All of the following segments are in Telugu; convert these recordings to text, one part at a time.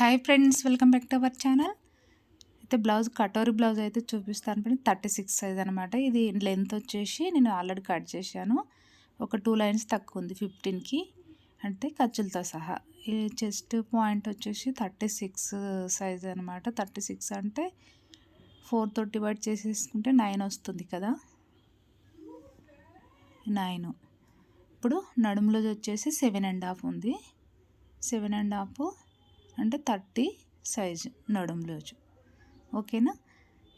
Hi friends welcome back to our channel అయితే బ్లౌజ్ కటోరీ బ్లౌజ్ అయితే చూపిస్తాను ఫ్రెండ్స్ థర్టీ సిక్స్ సైజ్ అనమాట ఇది లెంత్ వచ్చేసి నేను ఆల్రెడీ కట్ చేశాను. ఒక టూ లైన్స్ తక్కువ ఉంది ఫిఫ్టీన్కి అంటే ఖర్చులతో సహా. ఈ చెస్ట్ పాయింట్ వచ్చేసి థర్టీ సిక్స్ సైజ్ అనమాట థర్టీ సిక్స్ అంటే ఫోర్ డివైడ్ చేసేసుకుంటే నైన్ వస్తుంది కదా. నైన్ ఇప్పుడు నడుములో వచ్చేసి సెవెన్ అండ్ హాఫ్ ఉంది. సెవెన్ అండ్ హాఫ్ అంటే థర్టీ సైజు నడుము లూజు ఓకేనా?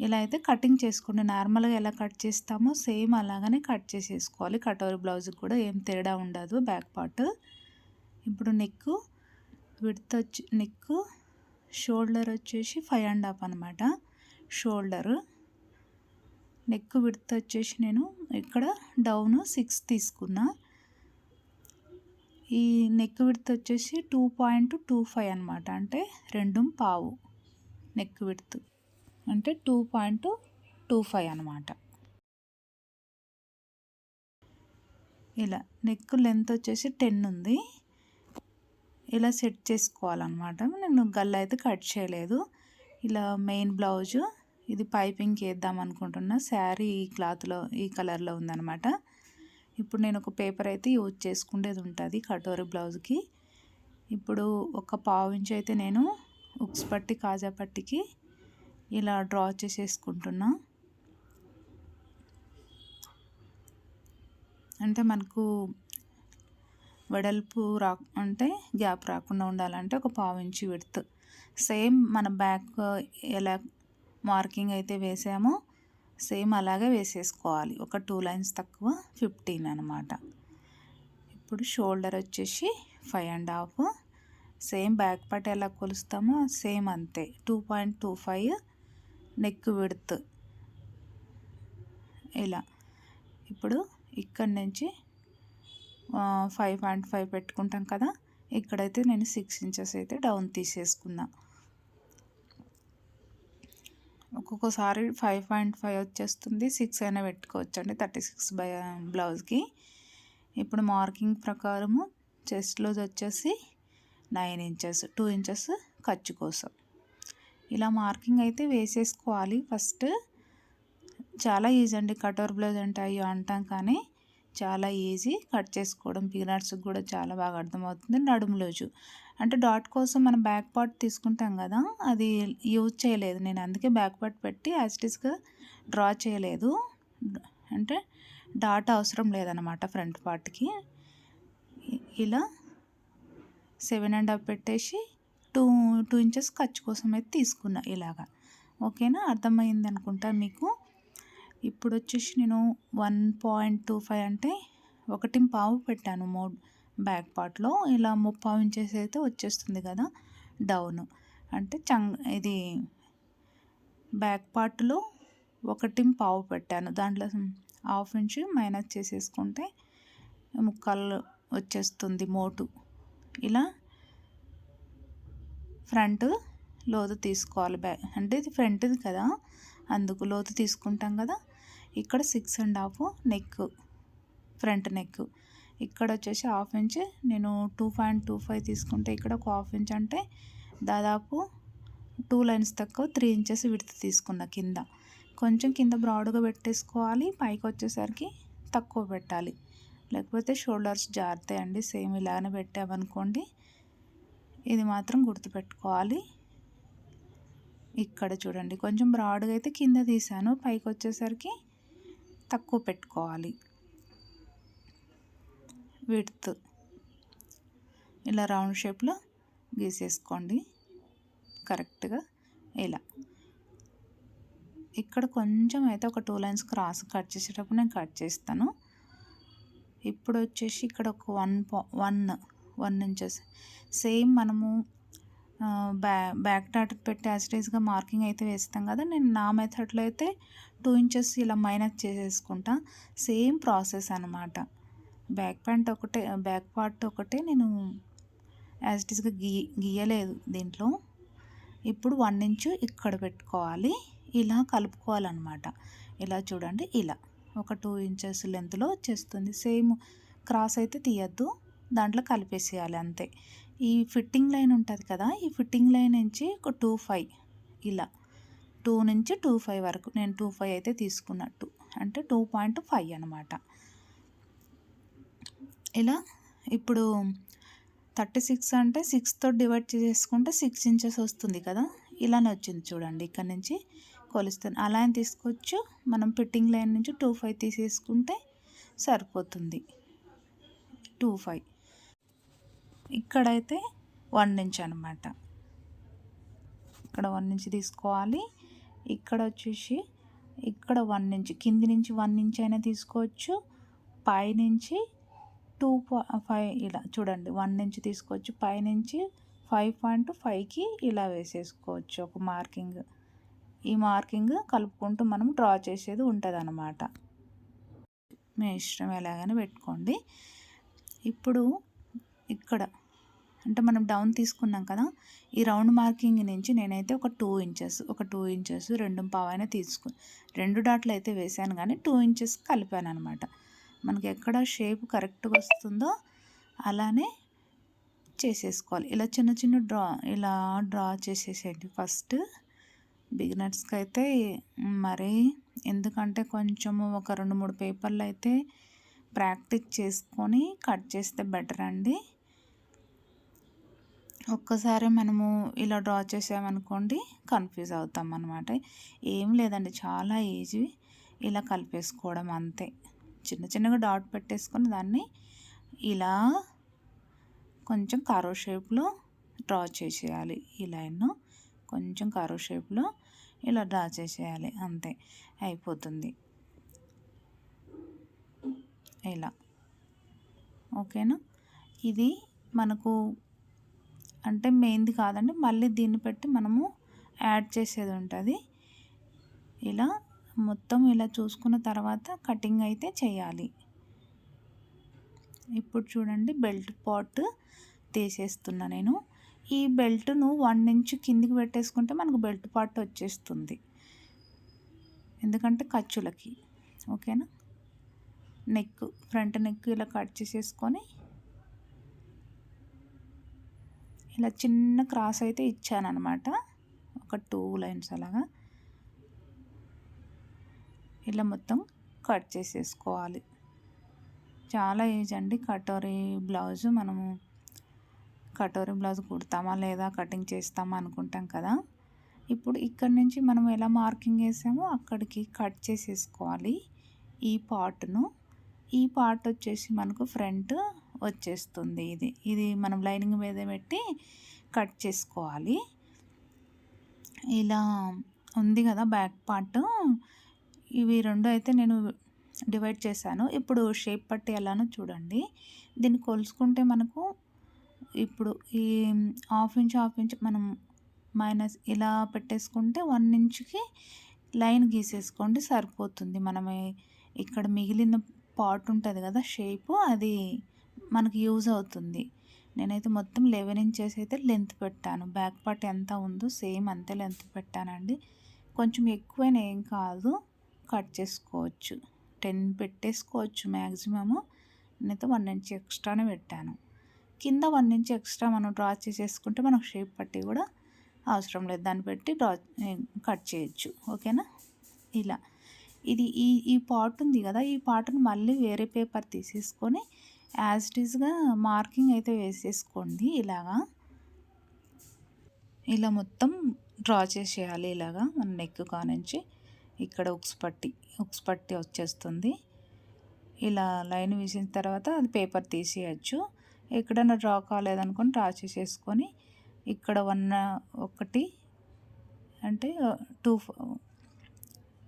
ఇలా అయితే కటింగ్ చేసుకోండి. నార్మల్గా ఎలా కట్ చేస్తామో సేమ్ అలాగనే కట్ చేసేసుకోవాలి. కటోరి బ్లౌజ్కి కూడా ఏం తేడా ఉండదు బ్యాక్ పార్ట్. ఇప్పుడు నెక్ విడత వచ్చి నెక్ షోల్డర్ వచ్చేసి ఫైవ్ అండ్ హాఫ్ అనమాట షోల్డర్. నెక్ విడత వచ్చేసి నేను ఇక్కడ డౌన్ సిక్స్ తీసుకున్నా. ఈ నెక్ విడ్త్ వచ్చేసి టూ పాయింట్ టూ ఫైవ్ అనమాట అంటే రెండు పావు నెక్ విడ్త్ అంటే టూ పాయింట్ టూ ఫైవ్ అనమాట ఇలా నెక్ లెంత్ వచ్చేసి టెన్ ఉంది. ఇలా సెట్ చేసుకోవాలన్నమాట. నేను గల్ల అయితే కట్ చేయలేదు. ఇలా మెయిన్ బ్లౌజు ఇది పైపింగ్ వేద్దాం అనుకుంటున్నా. శారీ ఈ క్లాత్లో ఈ కలర్లో ఉందన్నమాట. ఇప్పుడు నేను ఒక పేపర్ అయితే యూజ్ చేసుకునేది ఉంటుంది కటోరీ బ్లౌజ్కి. ఇప్పుడు ఒక పావు ఇంచు అయితే నేను ఉక్స్ పట్టి కాజా పట్టికి ఇలా డ్రా చేసేసుకుంటున్నా. అంటే మనకు వెడల్పు రా అంటే గ్యాప్ రాకుండా ఉండాలంటే ఒక పావు ఇంచు విడుతు. సేమ్ మన బ్యాక్ ఎలా మార్కింగ్ అయితే వేసామో సేమ్ అలాగే వేసేసుకోవాలి. ఒక టూ లైన్స్ తక్కువ ఫిఫ్టీన్ అనమాట ఇప్పుడు షోల్డర్ వచ్చేసి five and half. Same back part ఎలా కొలుస్తామో సేమ్ అంతే. Two point two five neck width. ఇలా. ఇప్పుడు ఇక్కడి నుంచి ఫైవ్ పాయింట్ ఫైవ్ పెట్టుకుంటాం కదా ఇక్కడైతే నేను సిక్స్ ఇంచెస్ అయితే డౌన్ తీసేసుకున్నా. ఒక్కొక్కసారి ఫైవ్ పాయింట్ ఫైవ్ వచ్చేస్తుంది. సిక్స్ అయినా పెట్టుకోవచ్చు అండి థర్టీ సిక్స్ బై బ్లౌజ్కి. ఇప్పుడు మార్కింగ్ ప్రకారము చెస్ట్లో వచ్చేసి నైన్ ఇంచెస్ టూ ఇంచెస్ ఖర్చు కోసం. ఇలా మార్కింగ్ అయితే వేసేసుకోవాలి. ఫస్ట్ చాలా ఈజీ అండి కటోర్ బ్లౌజ్ అంటే అయ్యో అంటాం కానీ చాలా ఈజీ కట్ చేసుకోవడం. పీనట్స్కి కూడా చాలా బాగా అర్థమవుతుంది. నడుములోజు అంటే డాట్ కోసం మనం బ్యాక్ పార్ట్ తీసుకుంటాం కదా అది యూజ్ చేయలేదు. నేను అందుకే బ్యాక్ పార్ట్ పెట్టి యాస్టిస్గా డ్రా చేయలేదు. అంటే డాట్ అవసరం లేదనమాట ఫ్రంట్ పార్ట్కి. ఇలా సెవెన్ అండ్ హాఫ్ పెట్టేసి టూ టూ ఇంచెస్ ఖర్చు కోసం అయితే తీసుకున్నా ఇలాగా. ఓకేనా? అర్థమైంది అనుకుంటా మీకు? ఇప్పుడు వచ్చేసి నేను వన్ పాయింట్ టూ ఫైవ్ అంటే ఒకటి పావు పెట్టాను మోడ్. బ్యాక్ పార్ట్లో ఇలా ముప్పావు ఇంచెస్ అయితే వచ్చేస్తుంది కదా డౌన్. అంటే చంగ్ ఇది బ్యాక్ పార్ట్లో ఒకటి పావు పెట్టాను. దాంట్లో హాఫ్ ఇంచ్ మైనస్ చేసేసుకుంటే ముక్కలు వచ్చేస్తుంది మోటు. ఇలా ఫ్రంట్ లోతు తీసుకోవాలి బ్యాక్ అంటే ఇది ఫ్రంట్ది కదా అందుకు లోతు తీసుకుంటాం కదా. ఇక్కడ six and half neck front neck. ఇక్కడ వచ్చేసి హాఫ్ ఇంచ్ నేను టూ పాయింట్ టూ ఫైవ్ తీసుకుంటే ఇక్కడ ఒక హాఫ్ ఇంచ్ అంటే దాదాపు టూ లైన్స్ తక్కువ త్రీ ఇంచెస్ విడత తీసుకున్న కింద. కొంచెం కింద బ్రాడ్గా పెట్టేసుకోవాలి పైకి వచ్చేసరికి తక్కువ పెట్టాలి. లేకపోతే షోల్డర్స్ జారుతాయండి సేమ్ ఇలాగనే పెట్టామనుకోండి ఇది మాత్రం గుర్తుపెట్టుకోవాలి. ఇక్కడ చూడండి కొంచెం బ్రాడ్గా అయితే కింద తీసాను పైకి వచ్చేసరికి తక్కువ పెట్టుకోవాలి. విడ్త్. ఇలా రౌండ్ షేప్లో గీసేసుకోండి. కరెక్ట్గా ఇలా. ఇక్కడ కొంచెం అయితే ఒక టూ లైన్స్ క్రాస్ కట్ చేసేటప్పుడు నేను కట్ చేస్తాను. ఇప్పుడు వచ్చేసి ఇక్కడ ఒక one one one inches. Same మనము బ్యా బ్యాక్ డాట్ పెట్టి యాసిడైజ్గా మార్కింగ్ అయితే వేస్తాం కదా నేను నా మెథడ్లో అయితే టూ ఇంచెస్ ఇలా మైనస్ చేసేసుకుంటా. సేమ్ ప్రాసెస్ అనమాట బ్యాక్ ప్యాంట్ ఒకటే బ్యాక్ పార్ట్ ఒకటే నేను యాజ్ ఇట్ ఈస్గా గీ గీయలేదు దీంట్లో. ఇప్పుడు వన్ ఇంచు ఇక్కడ పెట్టుకోవాలి ఇలా కలుపుకోవాలన్నమాట. ఇలా చూడండి ఇలా. ఒక టూ ఇంచెస్ లెంత్లో వచ్చేస్తుంది. సేమ్ క్రాస్ అయితే తీయద్దు దాంట్లో కలిపేసేయాలి అంతే. ఈ ఫిట్టింగ్ లైన్ ఉంటుంది కదా ఈ ఫిట్టింగ్ లైన్ నుంచి ఒక టూ ఫైవ్ ఇలా. టూ నుంచి టూ ఫైవ్ వరకు. నేను టూ ఫైవ్ అయితే తీసుకున్నట్టు. అంటే టూ పాయింట్ ఫైవ్ అనమాట ఇలా ఇప్పుడు థర్టీ సిక్స్ అంటే సిక్స్తో డివైడ్ చేసుకుంటే సిక్స్ ఇంచెస్ వస్తుంది కదా? ఇలానే వచ్చింది చూడండి ఇక్కడ నుంచి కొలుస్తాను అలా అని తీసుకోవచ్చు. మనం ఫిట్టింగ్ లైన్ నుంచి టూ ఫైవ్ తీసేసుకుంటే సరిపోతుంది. టూ ఫైవ్ ఇక్కడైతే వన్ ఇంచ్ అనమాట ఇక్కడ వన్ ఇంచ్ తీసుకోవాలి. ఇక్కడ వచ్చేసి ఇక్కడ వన్ ఇంచ్ కింది నుంచి వన్ ఇంచ్ అయినా తీసుకోవచ్చు. పైనుంచి టూ ఫైవ్ ఇలా చూడండి వన్ నుంచి తీసుకోవచ్చు పైనుంచి ఫైవ్ పాయింట్ ఫైవ్కి ఇలా వేసేసుకోవచ్చు ఒక మార్కింగ్. ఈ మార్కింగ్ కలుపుకుంటూ మనం డ్రా చేసేది ఉంటుంది అన్నమాట మీ ఇష్టం ఎలాగైనా పెట్టుకోండి. ఇప్పుడు ఇక్కడ అంటే మనం డౌన్ తీసుకున్నాం కదా ఈ రౌండ్ మార్కింగ్ నుంచి నేనైతే ఒక టూ ఇంచెస్ ఒక టూ ఇంచెస్ రెండు పావైనా తీసుకు రెండు డాట్లు అయితే వేసాను కానీ టూ ఇంచెస్ కలిపాను అనమాట మనకి ఎక్కడ షేప్ కరెక్ట్గా వస్తుందో అలానే చేసేసుకోవాలి. ఇలా చిన్న చిన్న డ్రా ఇలా డ్రా చేసేసేయండి. ఫస్ట్ బిగినర్స్కి అయితే మరి ఎందుకంటే కొంచెము ఒక రెండు మూడు పేపర్లు అయితే ప్రాక్టీస్ చేసుకొని కట్ చేస్తే బెటర్ అండి. ఒక్కసారి మనము ఇలా డ్రా చేసామనుకోండి కన్ఫ్యూజ్ అవుతాం అనమాట ఏం లేదండి చాలా ఈజీ. ఇలా కలిపేసుకోవడం అంతే. చిన్న చిన్నగా డాట్ పెట్టేసుకొని దాన్ని ఇలా కొంచెం కారో షేప్లో డ్రా చేసేయాలి. ఈ లైన్ను కొంచెం కారో షేప్లో ఇలా డ్రా చేసేయాలి. అంతే. అయిపోతుంది. ఇలా. ఓకేనా? ఇది మనకు అంటే మెయిన్ది కాదండి. మళ్ళీ దీన్ని పెట్టి మనము యాడ్ చేసేది ఉంటుంది. ఇలా మొత్తం ఇలా చూసుకున్న తర్వాత కటింగ్ అయితే చేయాలి. ఇప్పుడు చూడండి బెల్ట్ పాట్ తీసేస్తున్నా నేను. ఈ బెల్ట్ను వన్ ఇంచ్ కిందికి పెట్టేసుకుంటే మనకు బెల్ట్ పార్ట్ వచ్చేస్తుంది. ఎందుకంటే ఖర్చులకి ఓకేనా? నెక్ ఫ్రంట్ నెక్ ఇలా కట్ చేసేసుకొని ఇలా చిన్న క్రాస్ అయితే ఇచ్చానమాట ఒక టూ లైన్స్ అలాగా. ఇలా మొత్తం కట్ చేసేసుకోవాలి. చాలా ఈజీ అండి కటోరీ బ్లౌజ్. మనము కటోరీ బ్లౌజ్ కుడతామా లేదా కటింగ్ చేస్తామా అనుకుంటాం కదా. ఇప్పుడు ఇక్కడ నుంచి మనం ఎలా మార్కింగ్ వేసామో అక్కడికి కట్ చేసేసుకోవాలి ఈ పార్ట్ను. ఈ పార్ట్ వచ్చేసి మనకు ఫ్రంట్ వచ్చేస్తుంది ఇది. ఇది మనం లైనింగ్ మీద పెట్టి కట్ చేసుకోవాలి. ఇలా ఉంది కదా బ్యాక్ పార్ట్. ఇవి రెండు అయితే నేను డివైడ్ చేశాను. ఇప్పుడు షేప్ పట్టి ఎలానో చూడండి. దీన్ని కొలుసుకుంటే మనకు ఇప్పుడు ఈ హాఫ్ ఇంచ్ హాఫ్ ఇంచ్ మనం మైనస్ ఇలా పెట్టేసుకుంటే వన్ ఇంచ్కి లైన్ గీసేసుకోండి సరిపోతుంది. మనం ఇక్కడ మిగిలిన పార్ట్ ఉంటుంది కదా షేప్ అది మనకి యూజ్ అవుతుంది. నేనైతే మొత్తం లెవెన్ ఇంచెస్ అయితే లెంత్ పెట్టాను. బ్యాక్ పార్ట్ ఎంత ఉందో సేమ్ అంతే లెంత్ పెట్టానండి. కొంచెం ఎక్కువైనా ఏం కాదు. కట్ చేసుకోవచ్చు. టెన్ పెట్టేసుకోవచ్చు మ్యాక్సిమము నేనైతే వన్ ఇంచ్ ఎక్స్ట్రానే పెట్టాను. కింద వన్ ఇంచ్ ఎక్స్ట్రా మనం డ్రా చేసేసుకుంటే మనకు షేప్ పట్టి కూడా అవసరం లేదు. దాన్ని పెట్టి డ్రా కట్ చేయొచ్చు. ఓకేనా? ఇలా. ఇది ఈ ఈ పార్ట్ ఉంది కదా ఈ పార్ట్ని మళ్ళీ వేరే పేపర్ తీసేసుకొని యాజ్ ఇట్ ఈస్గా మార్కింగ్ అయితే వేసేసుకోండి ఇలాగా. ఇలా మొత్తం డ్రా చేసేయాలి ఇలాగా మన నెక్ కానుంచి. ఇక్కడ ఉక్స్ పట్టి ఉక్స్ పట్టి వచ్చేస్తుంది. ఇలా లైన్ వేసిన తర్వాత అది పేపర్ తీసేయచ్చు. ఎక్కడైనా డ్రా కాలేదనుకొని డ్రా చేసేసుకొని ఇక్కడ వన్ ఒకటి అంటే టూ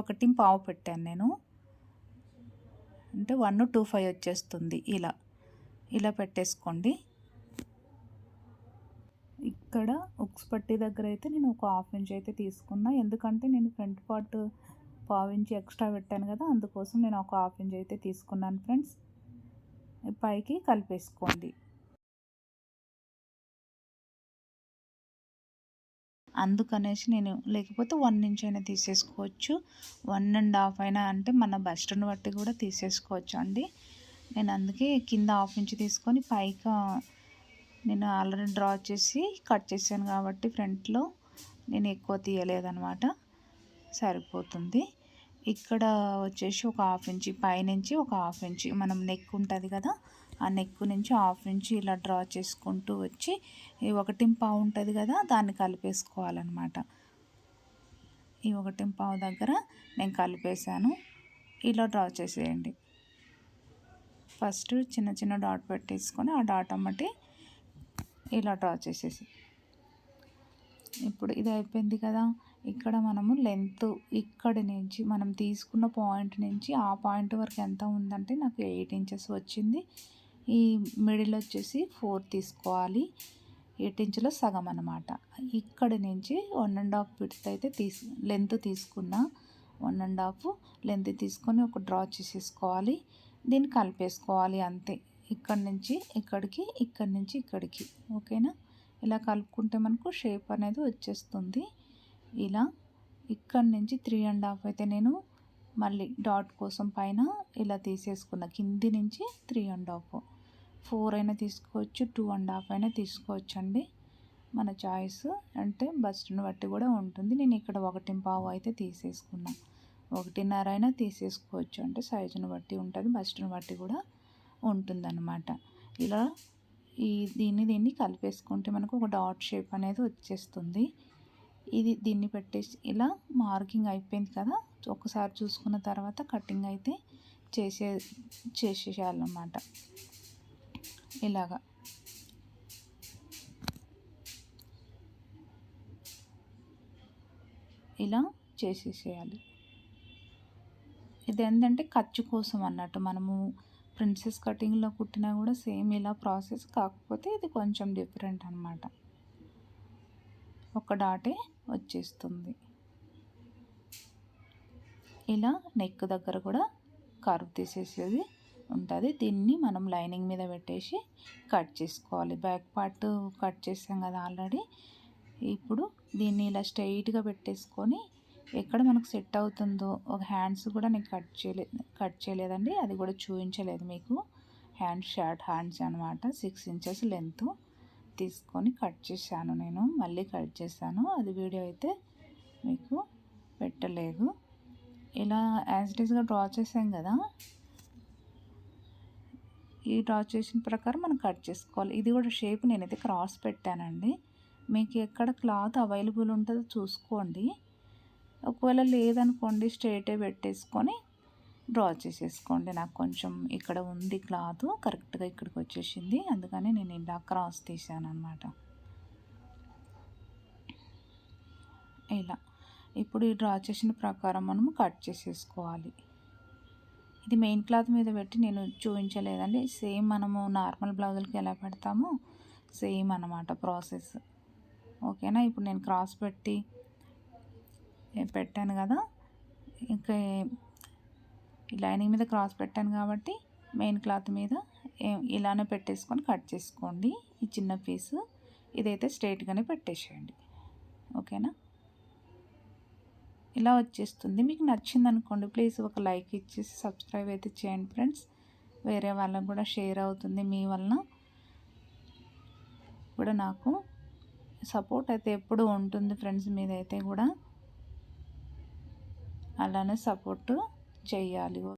ఒకటి పావు పెట్టాను నేను. అంటే వన్ టూ ఫైవ్ వచ్చేస్తుంది. ఇలా ఇలా పెట్టేసుకోండి. ఇక్కడ ఉక్స్ పట్టి దగ్గర అయితే నేను ఒక హాఫ్ ఇంచ్ అయితే తీసుకున్నా. ఎందుకంటే నేను ఫ్రంట్ పార్ట్ పావు ఇంచ్ ఎక్స్ట్రా పెట్టాను కదా అందుకోసం నేను ఒక హాఫ్ ఇంచ్ అయితే తీసుకున్నాను ఫ్రెండ్స్. పైకి కలిపేసుకోండి. అందుకనేసి నేను లేకపోతే వన్ ఇంచ్ అయినా తీసేసుకోవచ్చు. వన్ అండ్ హాఫ్ అయినా అంటే మన బస్ట్ని బట్టి కూడా తీసేసుకోవచ్చు అండి నేను అందుకే కింద హాఫ్ ఇంచ్ తీసుకొని పైకి నేను ఆల్రెడీ డ్రా చేసి కట్ చేశాను కాబట్టి ఫ్రంట్లో నేను ఎక్కువ తీయలేదనమాట సరిపోతుంది. ఇక్కడ వచ్చేసి ఒక హాఫ్ ఇంచి పైనుంచి ఒక హాఫ్ ఇంచి మనం నెక్ ఉంటుంది కదా ఆ నెక్ నుంచి హాఫ్ ఇంచి ఇలా డ్రా చేసుకుంటూ వచ్చి ఒకటి పావు ఉంటుంది కదా దాన్ని కలిపేసుకోవాలన్నమాట. ఈ ఒకటి పావు దగ్గర నేను కలిపేశాను. ఇలా డ్రా చేసేయండి. ఫస్ట్ చిన్న చిన్న డాట్ పెట్టేసుకొని ఆ డాట్ అమ్మటి ఇలా డ్రా చేసేసి. ఇప్పుడు ఇది అయిపోయింది కదా. ఇక్కడ మనము లెంత్ ఇక్కడి నుంచి మనం తీసుకున్న పాయింట్ నుంచి ఆ పాయింట్ వరకు ఎంత ఉందంటే నాకు ఎయిట్ ఇంచెస్ వచ్చింది. ఈ మిడిల్ వచ్చేసి ఫోర్ తీసుకోవాలి. ఎయిట్ ఇంచులో సగం అనమాట ఇక్కడి నుంచి వన్ అండ్ హాఫ్ ఫిట్స్ అయితే తీసు లెంత్ తీసుకున్న వన్ అండ్ హాఫ్ లెంత్ తీసుకొని ఒక డ్రా చేసేసుకోవాలి. దీన్ని కలిపేసుకోవాలి అంతే. ఇక్కడి నుంచి ఇక్కడికి ఇక్కడి నుంచి ఇక్కడికి. ఓకేనా? ఇలా కలుపుకుంటే మనకు షేప్ అనేది వచ్చేస్తుంది. ఇలా ఇక్కడి నుంచి త్రీ అండ్ హాఫ్ అయితే నేను మళ్ళీ డాట్ కోసం పైన ఇలా తీసేసుకున్న. కింది నుంచి త్రీ అండ్ హాఫ్. ఫోర్ అయినా తీసుకోవచ్చు టూ అండ్ హాఫ్ అయినా తీసుకోవచ్చు అండి మన చాయిస్ అంటే బస్ట్ని బట్టి కూడా ఉంటుంది. నేను ఇక్కడ ఒకటి పావు అయితే తీసేసుకున్నా. ఒకటిన్నర అయినా తీసేసుకోవచ్చు. అంటే సైజుని బట్టి ఉంటుంది బస్ట్ని బట్టి కూడా. ఉంటుందన్నమాట. ఇలా ఈ దీన్ని దీన్ని కలిపేసుకుంటే మనకు ఒక డాట్ షేప్ అనేది వచ్చేస్తుంది. ఇది దీన్ని పెట్టేసి ఇలా మార్కింగ్ అయిపోయింది కదా. ఒకసారి చూసుకున్న తర్వాత కటింగ్ అయితే చేసే చేసేసేయాలన్నమాట. ఇలాగా. ఇలా చేసేసేయాలి. ఇది ఏంటంటే ఖర్చు కోసం అన్నట్టు మనము ప్రిన్సెస్ కటింగ్లో కుట్టినా కూడా సేమ్ ఇలా ప్రాసెస్ కాకపోతే ఇది కొంచెం డిఫరెంట్ అనమాట ఒక డాటే వచ్చేస్తుంది. ఇలా నెక్ దగ్గర కూడా కర్వ్ తీసేసేది ఉంటుంది. దీన్ని మనం లైనింగ్ మీద పెట్టేసి కట్ చేసుకోవాలి. బ్యాక్ పార్ట్ కట్ చేసాం కదా ఆల్రెడీ. ఇప్పుడు దీన్ని ఇలా స్ట్రైట్గా పెట్టేసుకొని ఎక్కడ మనకు సెట్ అవుతుందో ఒక హ్యాండ్స్ కూడా నేను కట్ చేయలేదు కట్ చేయలేదండి. అది కూడా చూపించలేదు మీకు. హ్యాండ్ షార్ట్ హ్యాండ్స్ అనమాట సిక్స్ ఇంచెస్ లెంత్ తీసుకొని కట్ చేశాను నేను. మళ్ళీ కట్ చేశాను. అది వీడియో అయితే మీకు పెట్టలేదు. ఇలా యాజ్ ఇట్ ఈస్గా డ్రా చేసాం కదా. ఈ డ్రా చేసిన ప్రకారం మనం కట్ చేసుకోవాలి. ఇది కూడా షేప్ నేనైతే క్రాస్ పెట్టానండి. మీకు ఎక్కడ క్లాత్ అవైలబుల్ ఉంటుందో చూసుకోండి. ఒకవేళ లేదనుకోండి స్ట్రేటే పెట్టేసుకొని డ్రా చేసేసుకోండి. నాకు కొంచెం ఇక్కడ ఉంది క్లాత్ కరెక్ట్గా ఇక్కడికి వచ్చేసింది. అందుకని నేను ఇలా క్రాస్ తీసాను అనమాట ఇలా. ఇప్పుడు ఈ డ్రా చేసిన ప్రకారం మనము కట్ చేసేసుకోవాలి. ఇది మెయిన్ క్లాత్ మీద పెట్టి నేను చూపించలేదండి. సేమ్ మనము నార్మల్ బ్లౌజులకి ఎలా పెడతామో సేమ్ అనమాట ప్రాసెస్ ఓకేనా ఇప్పుడు నేను క్రాస్ పెట్టి పెట్టాను కదా. ఇంకా లైనింగ్ మీద క్రాస్ పెట్టాను కాబట్టి మెయిన్ క్లాత్ మీద ఇలానే పెట్టేసుకొని కట్ చేసుకోండి ఈ చిన్న పీసు. ఇదైతే స్ట్రైట్గానే పెట్టేసేయండి. ఓకేనా? ఇలా వచ్చేస్తుంది. మీకు నచ్చింది అనుకోండి ప్లీజ్ ఒక లైక్ ఇచ్చేసి సబ్స్క్రైబ్ అయితే చేయండి ఫ్రెండ్స్. వేరే వాళ్ళకు కూడా షేర్ అవుతుంది. మీ వలన కూడా నాకు సపోర్ట్ అయితే ఎప్పుడు ఉంటుంది ఫ్రెండ్స్ మీదైతే కూడా. అలానే సపోర్ట్ చేయాలి.